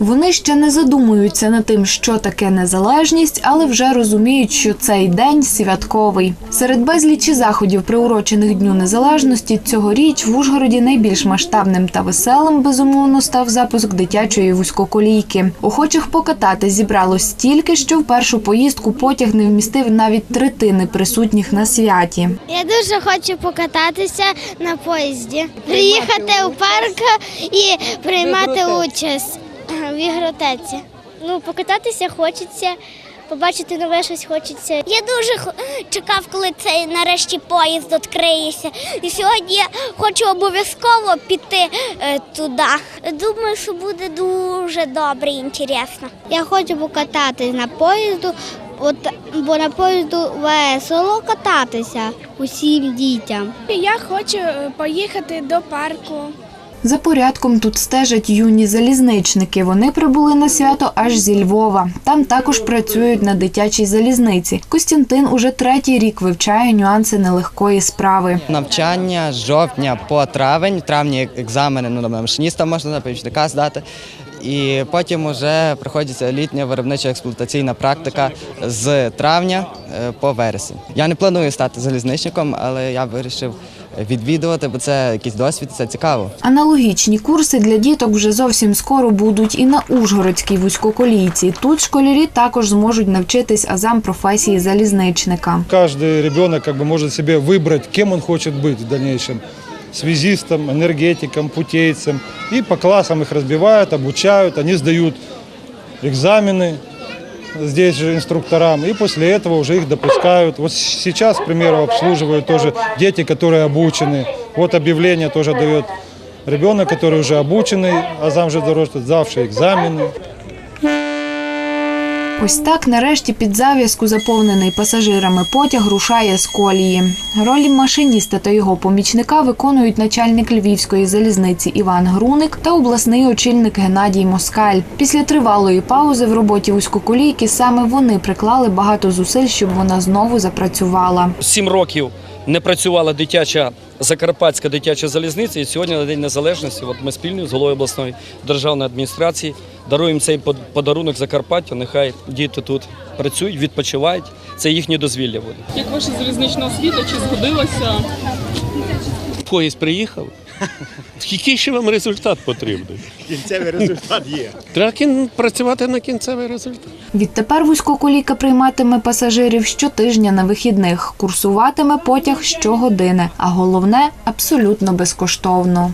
Вони ще не задумуються над тим, що таке незалежність, але вже розуміють, що цей день святковий. Серед безлічі заходів, приурочених Дню Незалежності, цьогоріч в Ужгороді найбільш масштабним та веселим безумовно став запуск дитячої вузькоколійки. Охочих покатати зібралось стільки, що в першу поїздку потяг не вмістив навіть третини присутніх на святі. Я дуже хочу покататися на поїзді, приїхати у парк і приймати участь в. Ну, покататися хочеться, побачити нове щось хочеться. Я дуже чекав, коли цей нарешті поїзд відкриється. І сьогодні я хочу обов'язково піти е, туди. Думаю, що буде дуже добре і інтересно. Я хочу покататись на поїзду, от, бо на поїзду весело кататися усім дітям. Я хочу е, поїхати до парку. За порядком тут стежать юні залізничники. Вони прибули на свято аж зі Львова. Там також працюють на дитячій залізниці. Костянтин уже третій рік вивчає нюанси нелегкої справи. Навчання з жовтня по травень, травні екзамени ну, на машиніста можна на помічника здати. І потім вже приходиться літня виробнича експлуатаційна практика з травня е, по вересень. Я не планую стати залізничником, але я вирішив відвідувати, бо це якийсь досвід, це цікаво. Аналогічні курси для діток вже зовсім скоро будуть і на Ужгородській вузькоколійці. Тут школярі також зможуть навчитись азам професії залізничника. Каждый ребенок как бы может себе выбрать, кем он хочет быть в дальнейшем. Связистом, энергетиком, путейцем. И по классам их разбивают, обучают, они сдают экзамены здесь же инструкторам, и после этого уже их допускают. Вот сейчас, к примеру, обслуживают тоже дети, которые обучены. Вот объявление тоже дает ребенок, который уже обученный, азам же дорожки, сдавший экзамены. Ось так нарешті під зав'язку заповнений пасажирами потяг рушає з колії. Ролі машиніста та його помічника виконують начальник львівської залізниці Іван Груник та обласний очільник Геннадій Москаль. Після тривалої паузи в роботі вузькоколійки саме вони приклали багато зусиль, щоб вона знову запрацювала. Сім років не працювала дитяча Закарпатська дитяча залізниця. І сьогодні на День Незалежності от ми спільно з головою обласної державної адміністрації даруємо цей под- подарунок Закарпаттю. Нехай діти тут працюють, відпочивають. Це їхнє дозвілля буде. Як ваша залізнична освіта, чи згодилася? Поїзд приїхав. Який ще вам результат потрібний? Кінцевий результат є. Треба кін- працювати на кінцевий результат. Відтепер вузькоколійка прийматиме пасажирів щотижня на вихідних, курсуватиме потяг щогодини, а головне абсолютно безкоштовно.